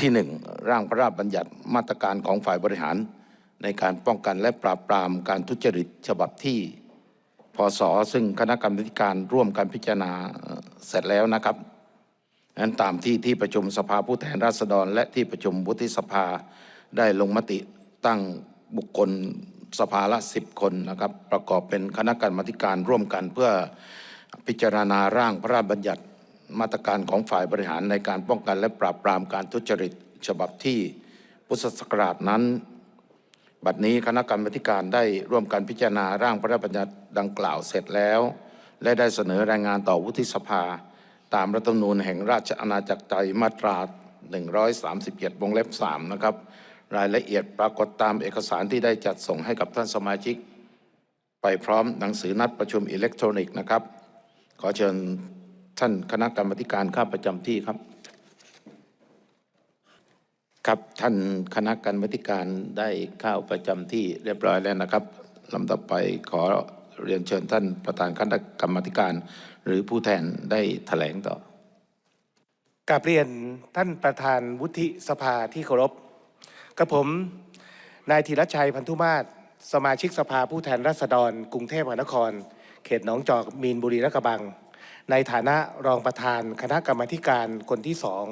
ที่หนึ่งร่างพระราชบัญญัติมาตรการของฝ่ายบริหาร ในการป้องกันและปราบปรามการทุจริตฉบับที่พศซึ่งคณะกรรมการร่วมกันพิจารณาเสร็จแล้วนะครับนั้นตามที่ที่ประชุมสภาผู้แทนราษฎร และที่ประชุมวุฒิสภาได้ลงมติตั้งบุคคลสภาละสิบคนนะครับ ประกอบเป็นคณะกรรมาธิการร่วมกันเพื่อพิจารณาร่างพระราชบัญญัติ มาตรการของฝ่ายบริหารในการป้องกันและปราบปรามการทุจริต ฉบับที่พุทธศักราชนั้น บัดนี้คณะกรรมาธิการได้ร่วมกันพิจารณาร่างพระราชบัญญัติดังกล่าวเสร็จแล้ว และได้เสนอรายงานต่อวุฒิสภา ตามรัฐธรรมนูญแห่งราชอาณาจักรไทยมาตรา 137 วงเล็บ 3 นะครับ รายละเอียดปรากฏตามเอกสารที่ได้จัดส่งให้กับท่านสมาชิก ไปพร้อมหนังสือนัดประชุมอิเล็กทรอนิกส์นะครับ ขอเชิญ ท่านคณะกรรมาธิการข้าประจำที่ครับ ครับท่านคณะกรรมาธิการได้เข้าประจำที่เรียบร้อยแล้วนะครับลำดับไปขอเรียนเชิญท่านประธานคณะกรรมการ หรือผู้แทนได้แถลงต่อกาบเรียนท่านประธานวุฒิสภาที่เคารพกับผมนายธีรชัยพันธุมาศสมาชิกสภาผู้แทนราษฎร กรุงเทพมหานคร เขตหนองจอกมีนบุรีและกระบัง ในฐานะรองประธานคณะกรรมการคนที่สอง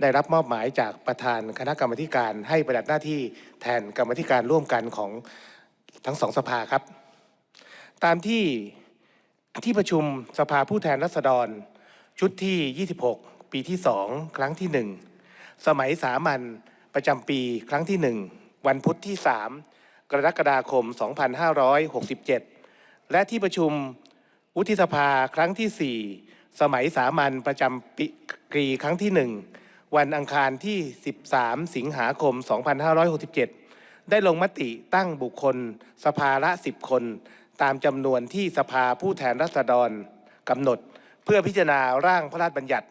ได้รับมอบหมายจากประธานคณะกรรมการให้ปฏิบัติหน้าที่แทนกรรมการร่วมกันของทั้งสองสภาครับ ตามที่ที่ประชุมสภาผู้แทนราษฎร ชุดที่ 26 ปีที่ 2 ครั้งที่ 1 สมัยสามัญประจำปีครั้งที่ 1 วันพุธที่ 3 กรกฎาคม 2567 และที่ประชุม วุฒิสภาครั้งที่ 4 สมัยสามัญประจำปีครั้งที่ 1 วันอังคารที่ 13 สิงหาคม 2567 ได้ลงมติตั้งบุคคล สภาละ 10 คน ตามจำนวนที่สภาผู้แทนราษฎรกำหนด เพื่อพิจารณาร่างพระราชบัญญัติ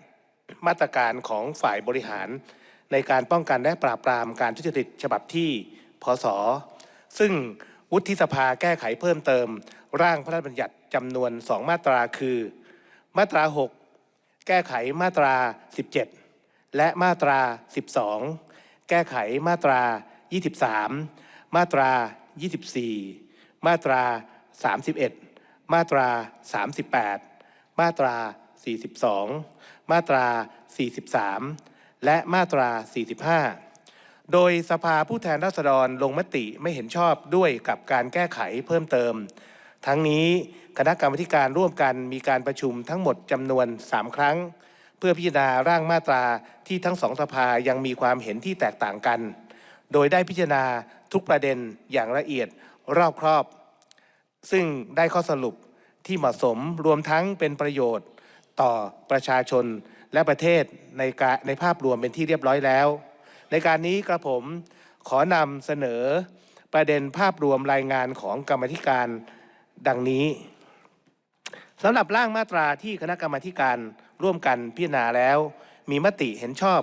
มาตรการของฝ่ายบริหาร ในการป้องกันและปราบปรามการทุจริตฉบับที่พศซึ่งวุฒิสภาแก้ไขเพิ่มเติม ร่างพระราชบัญญัติจำนวน 2 มาตราคือ มาตรา 6 แก้ไขมาตรา 17 และมาตรา 12 แก้ไขมาตรา 23 มาตรา 24 มาตรา 31 มาตรา 38 มาตรา 42 มาตรา 43 และมาตรา 45โดยสภาผู้แทนราษฎรลงมติไม่เห็นชอบด้วยกับการแก้ไขเพิ่มเติม ทั้งนี้คณะกรรมาธิการร่วมกันมีการประชุมทั้งหมดจำนวน 3 ครั้ง เพื่อพิจารณาร่างมาตราที่ทั้งสองสภายังมีความเห็นที่แตกต่างกัน โดยได้พิจารณาทุกประเด็นอย่างละเอียดรอบครอบ ซึ่งได้ข้อสรุปที่เหมาะสมรวมทั้งเป็นประโยชน์ต่อประชาชนและประเทศในการในภาพรวมเป็นที่เรียบร้อยแล้ว ในการนี้กระผมขอนำเสนอประเด็นภาพรวมรายงานของกรรมธิการ ดังนี้สำหรับร่างมาตราที่คณะกรรมาการร่วมกันพิจารณาแล้ว มีมติเห็นชอบ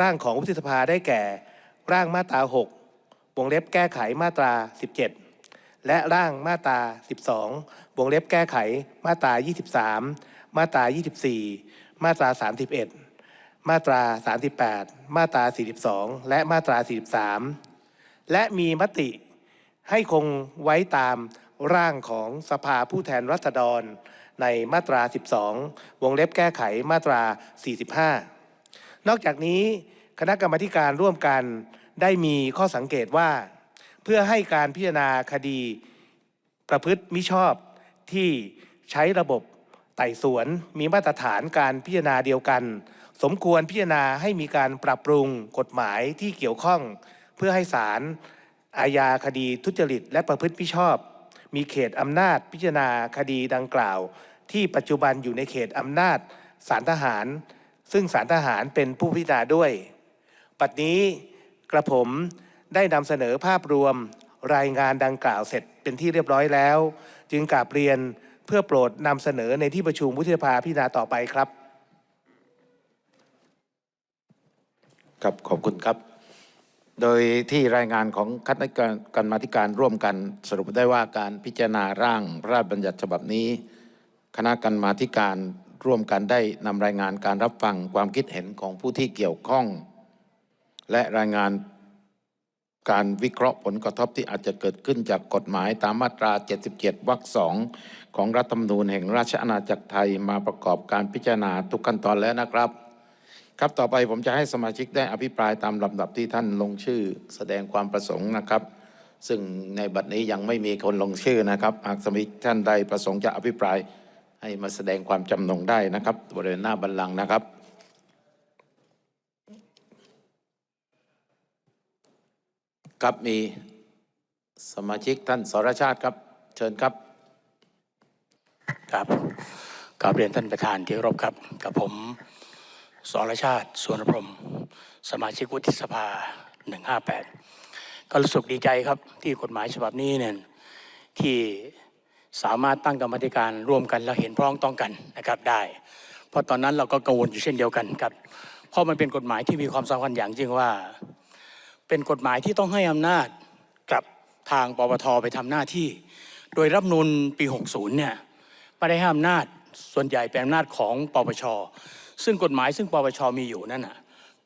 ร่างของวุฒิสภาได้แก่ ร่างมาตรา 6 วงเล็บแก้ไขมาตรา 17 และร่างมาตรา 12 วงเล็บแก้ไขมาตรา 23 มาตรา 24 มาตรา 31 มาตรา 38 มาตรา 42 และมาตรา 43 และมีมติให้คงไว้ตาม ร่างของสภาผู้แทนรัษฎร ในมาตรา 12 วงเล็บแก้ไขมาตรา 45 นอกจากนี้คณะกรรมการร่วมกันได้มีข้อสังเกตว่า เพื่อให้การพิจารณาคดีประพฤติมิชอบที่ใช้ระบบไต่สวนมีมาตรฐานการพิจารณาเดียวกัน สมควรพิจารณาให้มีการปรับปรุงกฎหมายที่เกี่ยวข้อง เพื่อให้ศาลอาญาคดีทุจริตและประพฤติมิชอบ มีเขตอำนาจพิจารณาคดีดังกล่าว ที่ปัจจุบันอยู่ในเขตอำนาจศาลทหาร ซึ่งศาลทหารเป็นผู้พิจารณาด้วย ปัจจุบันนี้กระผมได้นำเสนอภาพรวมรายงานดังกล่าวเสร็จเป็นที่เรียบร้อยแล้ว จึงกราบเรียนเพื่อโปรดนำเสนอในที่ประชุมวุฒิสภาพิจารณาต่อไปครับ ครับขอบคุณครับ โดยที่รายงานของคณะกรรมาธิการร่วมกันสรุปได้ว่าการพิจารณาร่างพระราชบัญญัติฉบับนี้ คณะกรรมาธิการร่วมกันได้นำรายงานการรับฟังความคิดเห็นของผู้ที่เกี่ยวข้อง และรายงานการวิเคราะห์ผลกระทบที่อาจจะเกิดขึ้นจากกฎหมายตามมาตรา 77 วรรคสองของรัฐธรรมนูญแห่งราชอาณาจักรไทยมาประกอบการพิจารณาทุกขั้นตอนแล้วนะครับ ครับต่อไปผมจะให้สมาชิกได้อภิปรายตามลำดับที่ท่านลงชื่อ แสดงความประสงค์นะครับ ซึ่งในบัดนี้ยังไม่มีคนลงชื่อนะครับหากสมาชิกท่านใดประสงค์จะอภิปรายให้มาแสดงความจำนงได้นะครับบริเวณหน้าบัลลังก์นะครับครับมีสมาชิกท่านสรชาติครับ เชิญครับ ครับกราบเรียนท่านประธานที่เคารพครับกับผม สรชาติสวนพรม สมาชิกวุฒิสภา 158 ก็รู้สึกดีใจครับที่กฎหมายฉบับนี้เนี่ยที่สามารถตั้งกรรมธิการร่วมกันแล้วเห็นพ้องต้องกันนะครับได้ เพราะตอนนั้นเราก็กังวลอยู่เช่นเดียวกันครับเพราะมันเป็นกฎหมายที่มีความสำคัญอย่างยิ่งว่า เป็นกฎหมายที่ต้องให้อำนาจกับทางปปทไปทำหน้าที่ โดยรัฐธรรมนูลปี 60 เนี่ยไม่ได้ให้อำนาจส่วนใหญ่เป็นอำนาจของปปช ซึ่งกฎหมายซึ่งปปชมีอยู่นั่นน่ะ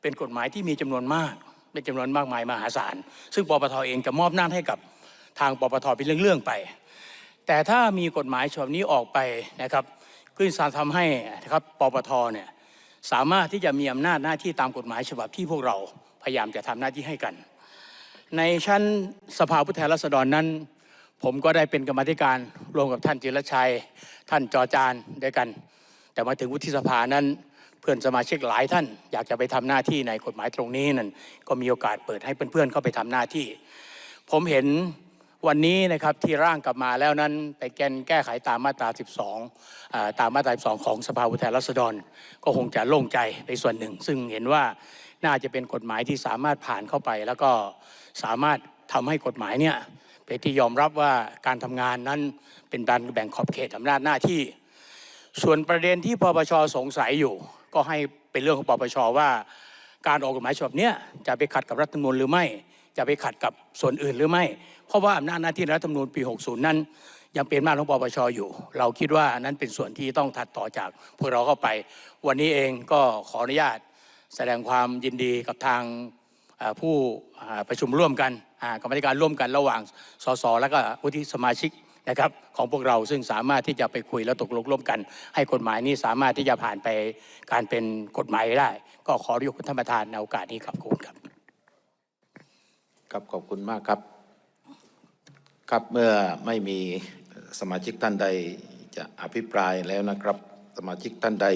เป็นกฎหมายที่มีจำนวนมากเป็นจำนวนมากมายมหาศาลซึ่งปปทเองจะมอบหน้าให้กับทางปปทเป็นเรื่องๆไป แต่ถ้ามีกฎหมายฉบับนี้ออกไปนะครับก็จะทำให้นะครับปปทเนี่ยสามารถที่จะมีอำนาจหน้าที่ตามกฎหมายฉบับที่พวกเราพยายามจะทำหน้าที่ให้กัน ในชั้นสภาผู้แทนราษฎรนั้น ผมก็ได้เป็นกรรมธิการรวมกับท่านจิรชัย ท่านจอจานด้วยกัน แต่มาถึงวุฒิสภานั้น พื่อนสมาชิกหลายท่าน อยากจะไปทำหน้าที่ในกฎหมายตรงนี้นั่นก็มีโอกาสเปิดให้เพื่อนๆเข้าไปทำหน้าที่ ผมเห็นวันนี้นะครับที่ร่างกลับมาแล้วนั้นไปแกนแก้ไขตามมาตรา 12อ่าตามมาตรา 12 ของสภาผู้แทนราษฎร ก็คงจะโล่งใจไปส่วนหนึ่ง ซึ่งเห็นว่าน่าจะเป็นกฎหมายที่สามารถผ่านเข้าไป แล้วก็สามารถทำให้กฎหมายเนี่ยเป็นที่ยอมรับว่าการทำงานนั้นเป็นการแบ่งขอบเขตอำนาจหน้าที่ ส่วนประเด็นที่ปปชสงสัยอยู่ ก็ให้เป็นเรื่องของปปชว่า การออกกฎหมายฉบับนี้จะไปขัดกับรัฐธรรมนูญหรือไม่ จะไปขัดกับส่วนอื่นหรือไม่ เพราะว่าอำนาจหน้าที่รัฐธรรมนูญปี 60 นั้น ยังเป็นอำนาจของปปชอยู่ เราคิดว่านั้นเป็นส่วนที่ต้องถัดต่อจากพวกเราเข้าไป วันนี้เองก็ขออนุญาตแสดงความยินดีกับทางผู้ประชุมร่วมกันกรรมธิการร่วมกันระหว่างสสและก็วุฒิสมาชิก นะครับของพวกเราซึ่งสามารถที่จะไปคุยและตกลงร่วมกัน ให้กฎหมายนี้สามารถที่จะผ่านไปการเป็นกฎหมายได้ ก็ขอเรียกคุณท่านประธานในโอกาสนี้ครับขอบคุณครับครับขอบคุณมากครับ ครับเมื่อไม่มีสมาชิกท่านใดจะอภิปรายแล้วนะครับ สมาชิกท่านใด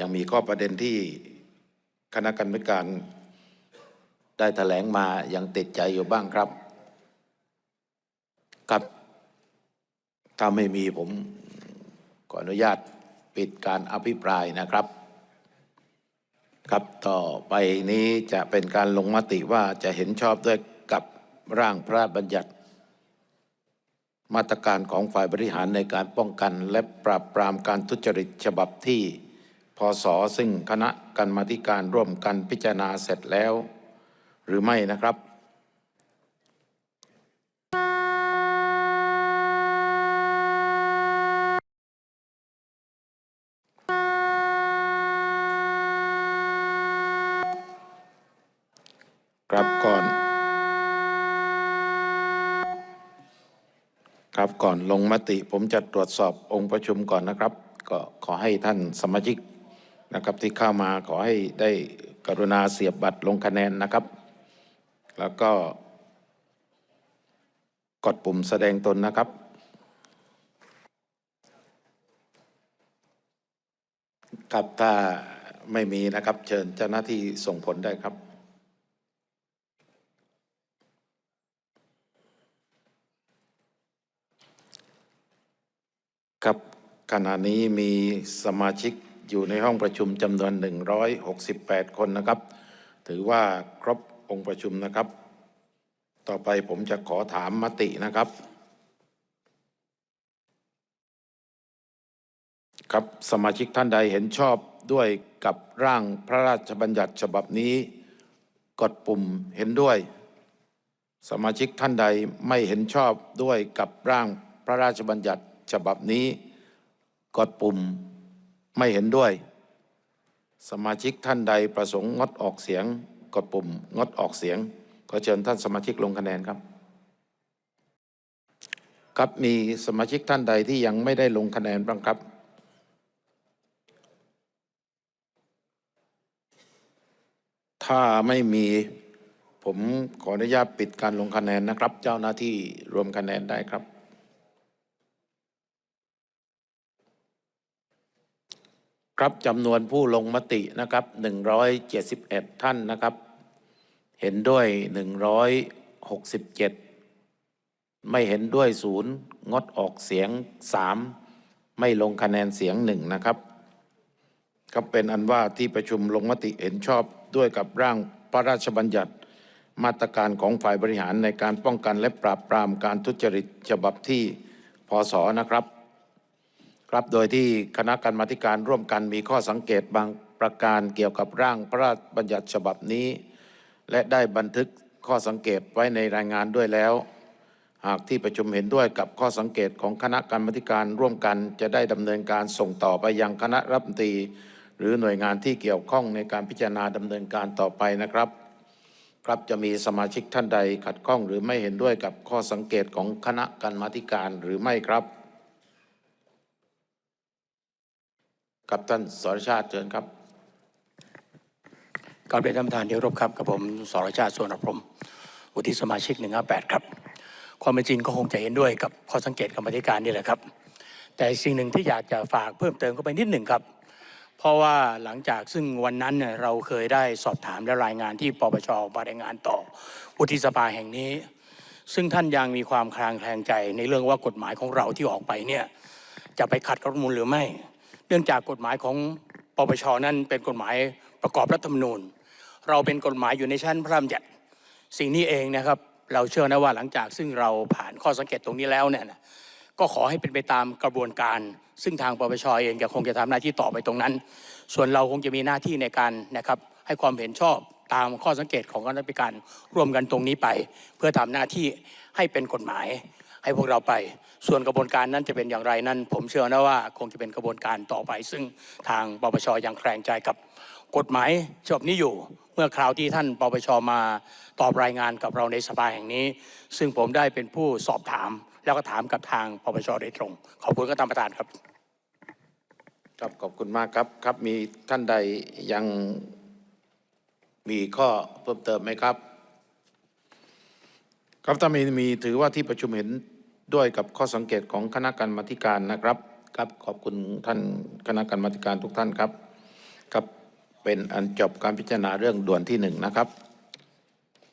ยังมีข้อประเด็นที่คณะกรรมการได้แถลงมายังติดใจอยู่บ้างครับครับ ถ้าไม่มีผมขออนุญาตปิดการอภิปรายนะครับ ครับต่อไปนี้จะเป็นการลงมติว่าจะเห็นชอบด้วยกับร่างพระราชบัญญัติ มาตรการของฝ่ายบริหารในการป้องกันและปราบปรามการทุจริตฉบับที่พศซึ่งคณะกรรมาธิการร่วมกันพิจารณาเสร็จแล้ว หรือไม่นะครับครับก่อน ครับ ก่อนลงมติ ผมจะตรวจสอบองค์ประชุมก่อนนะครับ ก็ขอให้ท่านสมาชิกนะครับที่เข้ามาขอให้ได้กรุณาเสียบบัตรลงคะแนนนะครับ แล้วก็ กดปุ่มแสดงตนนะครับ ครับถ้าไม่มีนะครับ เชิญเจ้าหน้าที่ส่งผลได้ครับ ครับขณะนี้มีสมาชิกอยู่ในห้องประชุมจำนวน 168 คนนะครับ ถือว่าครบองค์ประชุมนะครับ ต่อไปผมจะขอถามมตินะครับ ครับสมาชิกท่านใดเห็นชอบด้วยกับร่างพระราชบัญญัติฉบับนี้ กดปุ่มเห็นด้วย สมาชิกท่านใดไม่เห็นชอบด้วยกับร่างพระราชบัญญัติ ฉบับนี้กดปุ่มไม่เห็นด้วย สมาชิกท่านใดประสงค์งดออกเสียง กดปุ่มงดออกเสียง ขอเชิญท่านสมาชิกลงคะแนนครับ ครับมีสมาชิกท่านใดที่ยังไม่ได้ลงคะแนนบ้างครับ ถ้าไม่มีผมขออนุญาตปิดการลงคะแนนนะครับ เจ้าหน้าที่รวมคะแนนได้ครับ ครับจำนวนผู้ลงมตินะครับ171 ท่านนะครับ เห็นด้วย 167 ไม่เห็นด้วยศูนย์งดออกเสียง 3 ไม่ลงคะแนนเสียงหนึ่งนะครับก็เป็นอันว่าที่ประชุมลงมติเห็นชอบด้วยกับร่างพระราชบัญญัติ มาตรการของฝ่ายบริหารในการป้องกันและปราบปรามการทุจริตฉบับที่พศนะครับ ครับโดยที่คณะกรรมาธิการร่วมกันมีข้อสังเกตบางประการเกี่ยวกับร่างพระราชบัญญัติฉบับนี้ และได้บันทึกข้อสังเกตไว้ในรายงานด้วยแล้ว หากที่ประชุมเห็นด้วยกับข้อสังเกตของคณะกรรมาธิการร่วมกัน จะได้ดำเนินการส่งต่อไปยังคณะรัฐมนตรีหรือหน่วยงานที่เกี่ยวข้องในการพิจารณาดำเนินการต่อไปนะครับ ครับจะมีสมาชิกท่านใดขัดข้องหรือไม่เห็นด้วยกับข้อสังเกตของคณะกรรมาธิการหรือไม่ครับ กับท่านสรชาติเชิญครับกราบเรียนท่านประธานที่รพครับกับผมสรชาติสวนพรมวุฒิสมาชิก158ครับความเป็นจริงก็คงจะเห็นด้วยกับข้อสังเกตกรรมธิการนี่แหละครับ แต่สิ่งหนึ่งที่อยากจะฝากเพิ่มเติมเข้าไปนิดหนึ่งครับ เพราะว่าหลังจากซึ่งวันนั้นเนี่ยเราเคยได้สอบถามและรายงานที่ปปชมารายงานต่อวุฒิสภาแห่งนี้ ซึ่งท่านยังมีความคลางแคลงใจในเรื่องว่ากฎหมายของเราที่ออกไปเนี่ยจะไปขัดกับรัฐธรรมนูลหรือไม่ นื่องจากกฎหมายของปปชนั้นเป็นกฎหมายประกอบรัฐธรรมนูญ เราเป็นกฎหมายอยู่ในชั้นพระราชบัญญัติสิ่งนี้เองนะครับ เราเชื่อนะว่าหลังจากซึ่งเราผ่านข้อสังเกตตรงนี้แล้วเนี่ยนะก็ขอให้เป็นไปตามกระบวนการ ซึ่งทางปปชเองจะคงจะทำหน้าที่ต่อไปตรงนั้น ส่วนเราคงจะมีหน้าที่ในการนะครับให้ความเห็นชอบตามข้อสังเกตของคณะกรรมการร่วมกันตรงนี้ไป เพื่อทำหน้าที่ให้เป็นกฎหมาย ให้พวกเราไป ส่วนกระบวนการนั้นจะเป็นอย่างไรนั้น ผมเชื่อนะว่าคงจะเป็นกระบวนการต่อไป ซึ่งทางปปชยังแคลงใจกับกฎหมายฉบับนี้อยู่เมื่อคราวที่ท่านปปชมาตอบรายงานกับเราในสภาแห่งนี้ ซึ่งผมได้เป็นผู้สอบถาม แล้วก็ถามกับทางปปชโดยตรง ขอบคุณครับท่านประธานครับ ครับขอบคุณมากครับครับมีท่านใดยังมีข้อเพิ่มเติมไหมครับ ครับถ้ามีมีถือว่าที่ประชุมเห็น ด้วยกับข้อสังเกตของคณะกรรมาธิการนะครับครับขอบคุณท่านคณะกรรมาธิการทุกท่านครับครับเป็นอันจบการพิจารณาเรื่องด่วนที่หนึ่งนะครับ